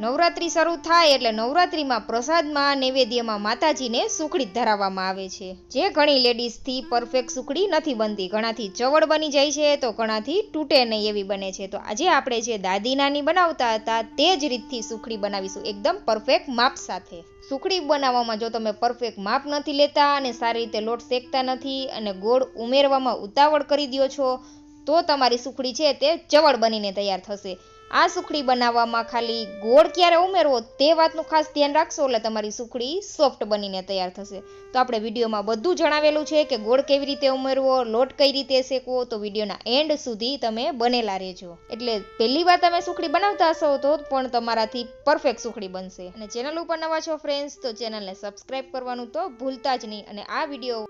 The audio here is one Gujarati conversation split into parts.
નવરાત્રિ શરૂ થાય એટલે નવરાત્રિમાં પ્રસાદમાં નૈવેદ્યમાં માતાજીને સુખડી ધરાવવામાં આવે છે. જે ઘણી લેડીઝથી પરફેક્ટ સુખડી નથી બનતી. ઘણાથી ચવડ બની જાય છે તો ઘણાથી તૂટે નહીં એવી બને છે. તો આજે આપણે જે દાદી નાની બનાવતા હતા તે જ રીતથી સુખડી બનાવીશું. એકદમ પરફેક્ટ માપ સાથે. સુખડી બનાવવામાં જો તમે પરફેક્ટ માપ નથી લેતા અને સારી રીતે લોટ શેકતા નથી અને ગોળ ઉમેરવામાં ઉતાવળ કરી દો છો, તો તમારી સુખડી છે તે ચવડ બનીને તૈયાર થશે. આ સુખડી બનાવવામાં ખાલી ગોળ ક્યારે ઉમેરવો તે વાતનું ખાસ ધ્યાન રાખશો, એટલે તમારી સુખડી સોફ્ટ બનીને તૈયાર થશે. તો આપણે વિડીયોમાં બધું જણાવેલું છે કે ગોળ કેવી રીતે ઉમેરવો, લોટ કઈ રીતે શેકવો, તો વિડીયોના એન્ડ સુધી તમે બનેલા રહેજો. એટલે પહેલી વાર તમે સુખડી બનાવતા હશો તો પણ તમારાથી પરફેક્ટ સુખડી બનશે. અને ચેનલ ઉપર નવા છો ફ્રેન્ડ્સ તો ચેનલને સબસ્ક્રાઇબ કરવાનું તો ભૂલતા જ નહીં. અને આ વીડિયો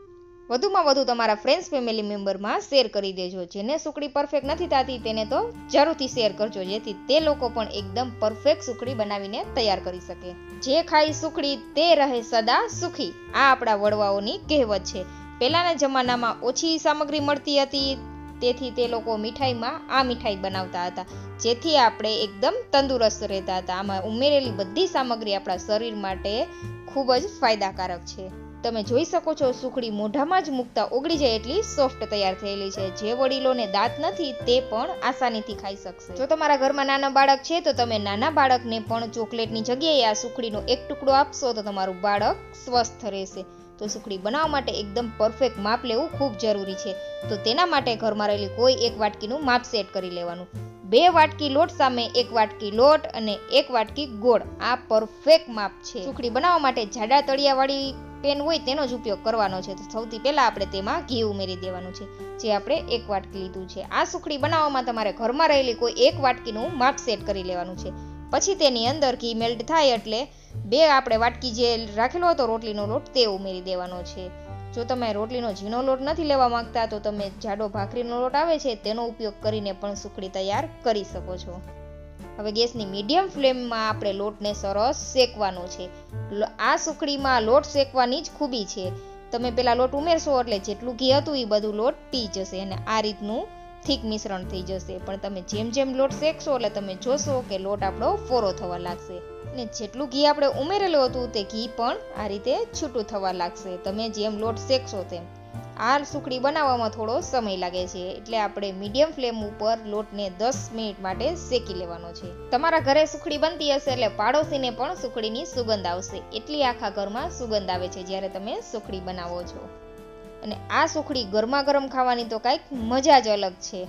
વધુમાં વધુ તમારા ફ્રેન્ડ્સ ફેમિલી મેમ્બરમાં શેર કરી દેજો. જેને સુખડી પરફેક્ટ નથી થતી, તેને તો જરૂરથી શેર કરજો. જેથી તે લોકો પણ એકદમ પરફેક્ટ સુખડી બનાવીને તૈયાર કરી શકે. જે ખાઈ સુખડી, તે રહે સદા સુખી. આ આપણા વડવાઓની કહેવત છે. પહેલાના જમાનામાં ઓછી સામગ્રી મળતી હતી, તેથી તે લોકો મીઠાઈમાં આ મીઠાઈ બનાવતા હતા. જેથી આપણે એકદમ તંદુરસ્ત રહેતા હતા. આમાં ઉમેરેલી બધી સામગ્રી આપણા શરીર માટે ખૂબ જ ફાયદાકારક છે. તમે જોઈ શકો છો, સુખડી મોઢામાં જ મૂકતા ઓગળી જાય એટલી સોફ્ટ તૈયાર થયેલી છે. જે વડીલોને દાંત નથી, તે પણ આસાનીથી ખાઈ શકશે. જો તમારા ઘરમાં નાના બાળક છે, તો તમે નાના બાળકને પણ ચોકલેટની જગ્યાએ આ સુખડીનો એક ટુકડો આપશો, તો તમારું બાળક સ્વસ્થ રહેશે. તો સુખડી બનાવવા માટે એકદમ પરફેક્ટ માપ લેવું ખૂબ જરૂરી છે. તો તેના માટે ઘરમાં રહેલી કોઈ એક વાટકીનું માપ સેટ કરી લેવાનું. બે વાટકી લોટ સામે એક વાટકી લોટ અને એક વાટકી ગોળ. આ પરફેક્ટ માપ છે. સુખડી બનાવવા માટે જાડા તળિયાવાળી પેન હોય તેનો જ ઉપયોગ કરવાનો છે. તો સૌથી પહેલાં આપણે તેમાં ઘી ઉમેરી દેવાનું છે, જે આપણે એક વાટકી લીધું છે. આ સુખડી બનાવવામાં તમારે ઘરમાં રહેલી કોઈ એક વાટકીનું માપ સેટ કરી લેવાનું છે. પછી તેની અંદર ઘી મેલ્ટ થાય એટલે બે આપણે વાટકી જે રાખેલો હતો, રોટલીનો લોટ, તે ઉમેરી દેવાનો છે. જો તમે રોટલીનો ઝીણો લોટ નથી લેવા માંગતા, તો તમે જાડો ભાખરીનો લોટ આવે છે, તેનો ઉપયોગ કરીને પણ સુખડી તૈયાર કરી શકો છો. હવે ગેસની મીડિયમ ફ્લેમમાં આપણે લોટને સરસ શેકવાનો છે. આ સુખડીમાં લોટ શેકવાની જ ખૂબી છે. તમે પેલા લોટ ઉમેરશો એટલે જેટલું ઘી હતું એ બધું લોટ પી જશે અને આ રીતનું થીક મિશ્રણ થઈ જશે. પણ તમે જેમ જેમ લોટ શેકશો એટલે તમે જોશો કે લોટ આપણો ફોરો થવા લાગશે. ને જેટલું ઘી આપણે ઉમેરેલું હતું તે ઘી પણ આ રીતે છૂટું થવા લાગશે. તમે જેમ લોટ શેકશો તેમ. આ સુખડી બનાવવામાં થોડો સમય લાગે છે, એટલે આપણે મીડિયમ ફ્લેમ ઉપર લોટને દસ મિનિટ માટે શેકી લેવાનો છે. તમારા ઘરે સુખડી બનતી હશે એટલે પાડોશીને પણ સુખડીની સુગંધ આવશે. એટલી આખા ઘરમાં સુગંધ આવે છે જ્યારે તમે સુખડી બનાવો છો. અને આ સુખડી ગરમા ગરમ ખાવાની તો કાંઈક મજા જ અલગ છે.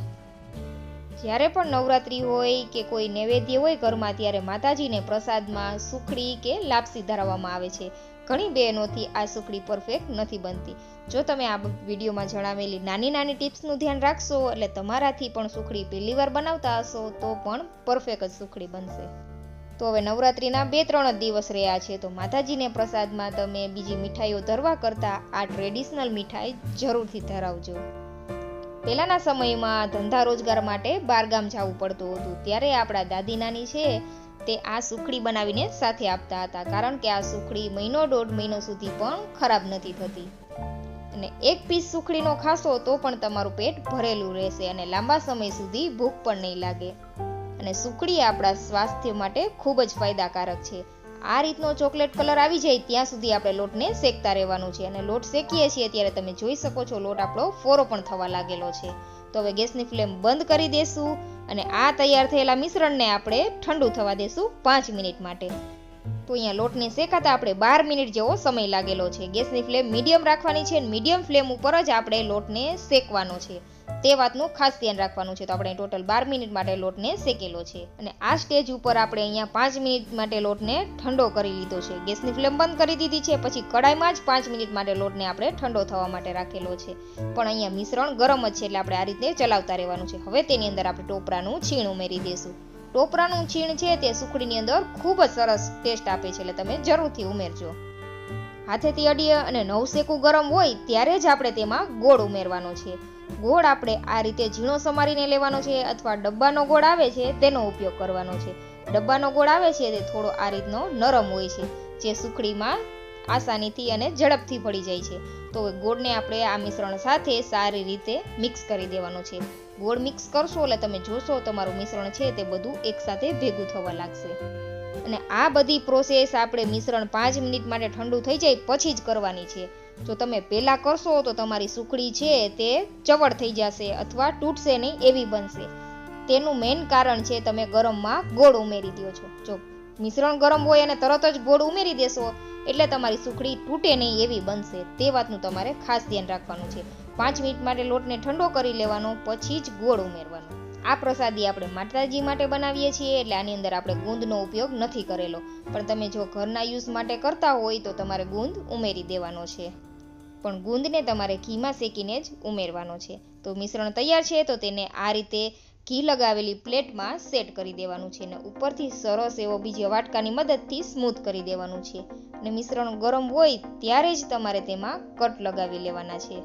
જ્યારે પણ નવરાત્રિ હોય કે કોઈ નૈવેદ્ય હોય ઘરમાં, ત્યારે માતાજીને પ્રસાદમાં સુખડી કે લાપસી ધરાવવામાં આવે છે. ઘણી બહેનોથી આ સુખડી પરફેક્ટ નથી બનતી. જો તમે આ વિડીયોમાં જણાવેલી નાની નાની ટિપ્સનું ધ્યાન રાખશો એટલે તમારાથી પણ સુખડી પહેલી વાર બનાવતા હશો, તો પણ પરફેક્ટ જ સુખડી બનશે. તો હવે નવરાત્રિના બે ત્રણ જ દિવસ રહ્યા છે, તો માતાજીને પ્રસાદમાં તમે બીજી મીઠાઈઓ ધરવા કરતાં આ ટ્રેડિશનલ મીઠાઈ જરૂરથી ધરાવજો. પહેલાના સમયમાં ધંધા રોજગાર માટે બારગામ જવું પડતું હતું, ત્યારે આપણા દાદી નાની છે તે આ સુખડી બનાવીને સાથે આપતા હતા, કારણ કે આ સુખડી મહિનો દોઢ મહિનો સુધી પણ ખરાબ નથી થતી. અને એક પીસ સુખડીનો ખાશો તો પણ તમારું પેટ ભરેલું રહેશે અને લાંબા સમય સુધી ભૂખ પણ નહીં લાગે. અને સુખડી આપણા સ્વાસ્થ્ય માટે ખૂબ જ ફાયદાકારક છે. આ રીતનો ચોકલેટ કલર આવી જાય ત્યાં સુધી આપણે લોટને શેકતા રહેવાનું છે અને લોટ શેકીએ છીએ ત્યારે તમે જોઈ શકો છો લોટ આપણો ફોરો પણ થવા લાગેલો છે. તો હવે ગેસની ફ્લેમ બંધ કરી દેશું. અને આ તૈયાર થયેલા મિશ્રણને આપણે ઠંડુ થવા દેશું પાંચ મિનિટ માટે. તો અહીંયા લોટને શેકાતા આપણે બાર મિનિટ જેવો સમય લાગેલો છે. ગેસની ફ્લેમ મીડિયમ રાખવાની છે મીડિયમ ફ્લેમ ઉપર જ આપણે લોટને શેકવાનો છે. તે વાતનું ખાસ ધ્યાન રાખવાનું છે. તો આપણે ટોટલ બાર મિનિટ માટે લોટને શેકેલો છે. અને આ સ્ટેજ ઉપર આપણે અહીંયા પાંચ મિનિટ માટે લોટને ઠંડો કરી લીધો છે. ગેસની ફ્લેમ બંધ કરી દીધી છે. પછી કડાઈમાં જ પાંચ મિનિટ માટે લોટને આપણે ઠંડો થવા માટે રાખેલો છે. પણ અહીંયા મિશ્રણ ગરમ જ છે એટલે આપણે આ રીતે ચલાવતા રહેવાનું છે. હવે તેની અંદર આપણે ટોપરાનું છીણ ઉમેરી દઈશું. ટોપરાનું છીણ છે તે સુખડીની અંદર ખૂબ જ સરસ ટેસ્ટ આપે છે એટલે તમે જરૂરથી ઉમેરજો. હાથેથી અડીએ અને નવશેકું ગરમ હોય ત્યારે જ આપણે તેમાં ગોળ ઉમેરવાનો છે. ગોળ આપણે આ રીતે ઝીણો સમારીને લેવાનો છે અથવા ડબ્બાનો ગોળ આવે છે તેનો ઉપયોગ કરવાનો છે. ડબ્બાનો ગોળ આવે છે તે થોડો આ રીતનો નરમ હોય છે, જે સુખડીમાં આસાનીથી અને ઝડપથી પડી જાય છે. તો ગોળને આપણે આ મિશ્રણ સાથે સારી રીતે મિક્સ કરી દેવાનું છે. ગોળ મિક્સ કરશો એટલે તમે જોશો તમારું મિશ્રણ છે તે બધું એકસાથે ભેગું થવા લાગશે. અને આ બધી પ્રોસેસ આપણે મિશ્રણ પાંચ મિનિટ માટે ઠંડુ થઈ જાય પછી જ કરવાની છે. જો તમે પહેલાં કરશો તો તમારી સુખડી છે તે ચવડ થઈ જશે અથવા તૂટશે નહીં એવી બનશે. તેનું મેઇન કારણ છે તમે ગરમમાં ગોળ ઉમેરી દો છો. જો મિશ્રણ ગરમ હોય અને તરત જ ગોળ ઉમેરી દેશો, એટલે તમારી સુખડી તૂટે નહીં એવી બનશે. તે વાતનું તમારે ખાસ ધ્યાન રાખવાનું છે. પાંચ મિનિટ માટે લોટને ઠંડો કરી લેવાનો, પછી જ ગોળ ઉમેરવાનો. આ પ્રસાદી આપણે માતાજી માટે બનાવીએ છીએ, એટલે આની અંદર આપણે ગુંદનો ઉપયોગ નથી કરેલો. પણ તમે જો ઘરના યુઝ માટે કરતા હોય તો તમારે ગુંદ ઉમેરી દેવાનો છે. પણ ગુંદને તમારે ઘીમાં શેકીને જ ઉમેરવાનો છે. તો મિશ્રણ તૈયાર છે, તો તેને આ રીતે ઘી લગાવેલી પ્લેટમાં સેટ કરી દેવાનું છે ને ઉપરથી સરસ એવો બીજા વાટકાની મદદથી સ્મૂથ કરી દેવાનું છે. અને મિશ્રણ ગરમ હોય ત્યારે જ તમારે તેમાં કટ લગાવી લેવાના છે.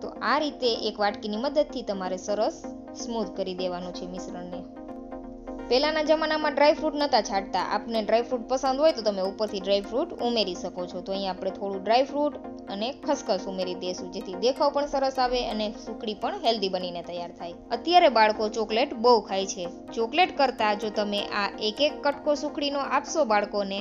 તો આ રીતે એક વાટકીની મદદથી તમારે સરસ સ્મૂથ કરી દેવાનું છે મિશ્રણને. પહેલાંના જમાનામાં ડ્રાયફ્રૂટ નહોતા છાંટતા. આપને ડ્રાયફ્રૂટ પસંદ હોય તો તમે ઉપરથી ડ્રાયફ્રૂટ ઉમેરી શકો છો. તો અહીંયા આપણે થોડું ડ્રાયફ્રૂટ અને ખસખસ ઉમેરી દઈશું, જેથી દેખાવ પણ સરસ આવે અને સુકડી પણ હેલ્ધી બનીને તૈયાર થાય. અત્યારે બાળકો ચોકલેટ બહુ ખાય છે. ચોકલેટ કરતાં જો તમે આ એક એક કટકો સુખડીનો આપશો બાળકોને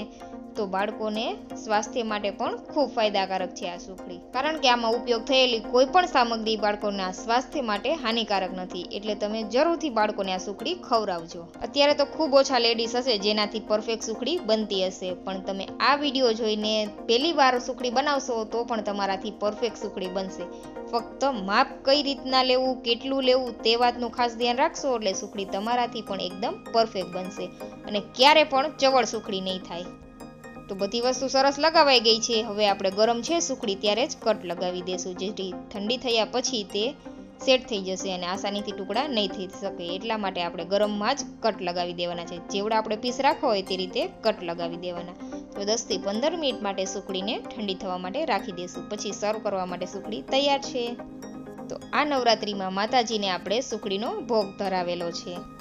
તો બાળકોને સ્વાસ્થ્ય માટે પણ ખૂબ ફાયદાકારક છે આ સુખડી. કારણ કે આમાં ઉપયોગ થયેલી કોઈ પણ સામગ્રી બાળકોના સ્વાસ્થ્ય માટે હાનિકારક નથી. એટલે તમે જરૂરથી બાળકોને આ સુખડી ખવડાવજો. અત્યારે તો ખૂબ ઓછા લેડીઝ હશે જેનાથી પરફેક્ટ સુખડી બનતી હશે. પણ તમે આ વીડિયો જોઈને પહેલી વાર સુખડી બનાવશો તો પણ તમારાથી પરફેક્ટ સુખડી બનશે. ફક્ત માપ કઈ રીતના લેવું, કેટલું લેવું તે વાતનું ખાસ ધ્યાન રાખશો એટલે સુખડી તમારાથી પણ એકદમ પરફેક્ટ બનશે. અને ક્યારે પણ ચવળ સુખડી નહીં થાય. તો બધી વસ્તુ સરસ લગાવાઈ ગઈ છે. હવે આપણે ગરમ છે, સુખડી ત્યારે જ કટ લગાવી દેશું. જેથી ઠંડી થયા પછી તે સેટ થઈ જશે અને આસાનીથી ટુકડા નહીં થઈ શકે. એટલા માટે આપણે ગરમમાં જ કટ લગાવી દેવાના છે. જેવડા આપણે પીસ રાખવા હોય તે રીતે કટ લગાવી દેવાના. તો દસથી પંદર મિનિટ માટે સુકડીને ઠંડી થવા માટે રાખી દઈશું પછી સર્વ કરવા માટે સુકડી તૈયાર છે. તો આ નવરાત્રિમાં માતાજીને આપણે સુકડીનો ભોગ ધરાવેલો છે.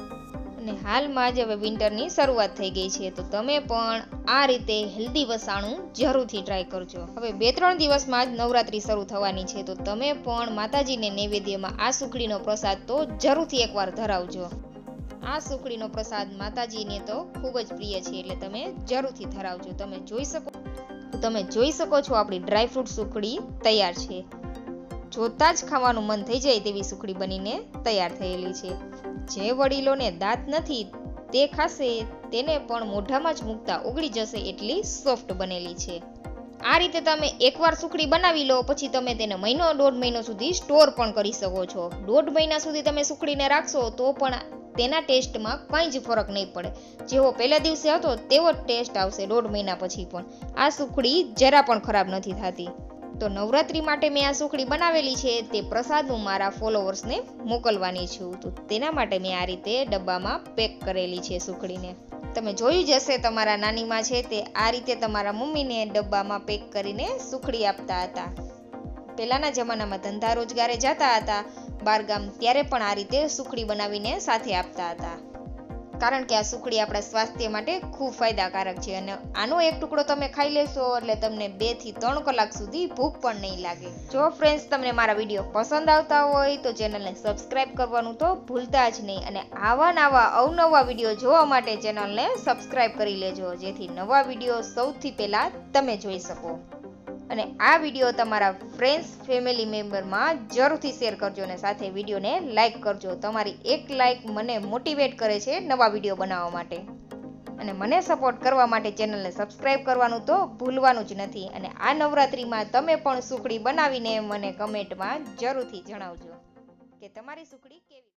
અને હાલમાં જ હવે વિન્ટરની શરૂઆત થઈ ગઈ છે. તો તમે પણ આ રીતે હેલ્ધી વસાણું જરૂરથી ટ્રાય કરજો. હવે બે ત્રણ દિવસમાં જ નવરાત્રી શરૂ થવાની છે. તો તમે પણ માતાજીને નૈવેદ્યમાં આ સુખડીનો પ્રસાદ તો જરૂરથી એકવાર ધરાવજો. આ સુખડીનો પ્રસાદ માતાજીને તો ખૂબ જ પ્રિય છે એટલે તમે જરૂરથી ધરાવજો. તમે જોઈ શકો તમે જોઈ શકો છો આપણી ડ્રાયફ્રૂટ સુખડી તૈયાર છે. જોતા જ ખાવાનું મન થઈ જાય તેવી સુખડી બનીને તૈયાર થયેલી છે. જે વડીલોને દાંત નથી, તે ખાશે, તેને પણ મોઢામાં જ મૂકતા ઓગળી જશે એટલી સોફ્ટ બનેલી છે. આ રીતે તમે એકવાર સુખડી બનાવી લો, પછી તમે તેને મહિનો, દોઢ મહિનો સુધી સ્ટોર પણ કરી શકો છો. દોઢ મહિના સુધી તમે સુખડીને રાખશો, તો પણ તેના ટેસ્ટમાં કંઈ જ ફરક નહીં પડે. જેવો પહેલા દિવસે હતો, તેવો જ ટેસ્ટ આવશે દોઢ મહિના પછી પણ. આ સુખડી જરા પણ ખરાબ નથી થતી. તો નવરાત્રી માટે મેં આ સુખડી બનાવેલી છે તે પ્રસાદ હું મારા ફોલોવર્સને મોકલવાની છું. તો તેના માટે મેં આ રીતે ડબ્બામાં પેક કરેલી છે સુખડીને. તમે જોયું જ હશે તમારા નાનીમાં છે તે આ રીતે તમારા મમ્મીને ડબ્બામાં પેક કરીને સુખડી આપતા હતા. પહેલાંના જમાનામાં ધંધા રોજગારે જતા હતા. બારગામ ત્યારે પણ આ રીતે સુખડી બનાવીને સાથે આપતા હતા. કારણ કે આ સુખડી આપણા સ્વાસ્થ્ય માટે ખૂબ ફાયદાકારક છે અને આનો એક ટુકડો તમે ખાઈ લેશો એટલે તમને બેથી ત્રણ કલાક સુધી ભૂખ પણ નહીં લાગે. જો ફ્રેન્ડ્સ તમને મારા વીડિયો પસંદ આવતા હોય તો ચેનલને સબસ્ક્રાઇબ કરવાનું તો ભૂલતા જ નહીં અને આવા નવા અવનવા વીડિયો જોવા માટે ચેનલને સબસ્ક્રાઇબ કરી લેજો જેથી નવા વીડિયો સૌથી પહેલાં તમે જોઈ શકો. અને આ વીડિયો તમારા ફ્રેન્ડ્સ ફેમિલી મેમ્બરમાં જરૂરથી શેર કરજો અને સાથે વિડીયોને લાઇક કરજો. તમારી એક લાઇક મને મોટિવેટ કરે છે નવા વીડિયો બનાવવા માટે. અને મને સપોર્ટ કરવા માટે ચેનલને સબસ્ક્રાઇબ કરવાનું તો ભૂલવાનું જ નથી. અને આ નવરાત્રિમાં તમે પણ સુખડી બનાવીને મને કમેન્ટમાં જરૂરથી જણાવજો કે તમારી સુખડી કેવી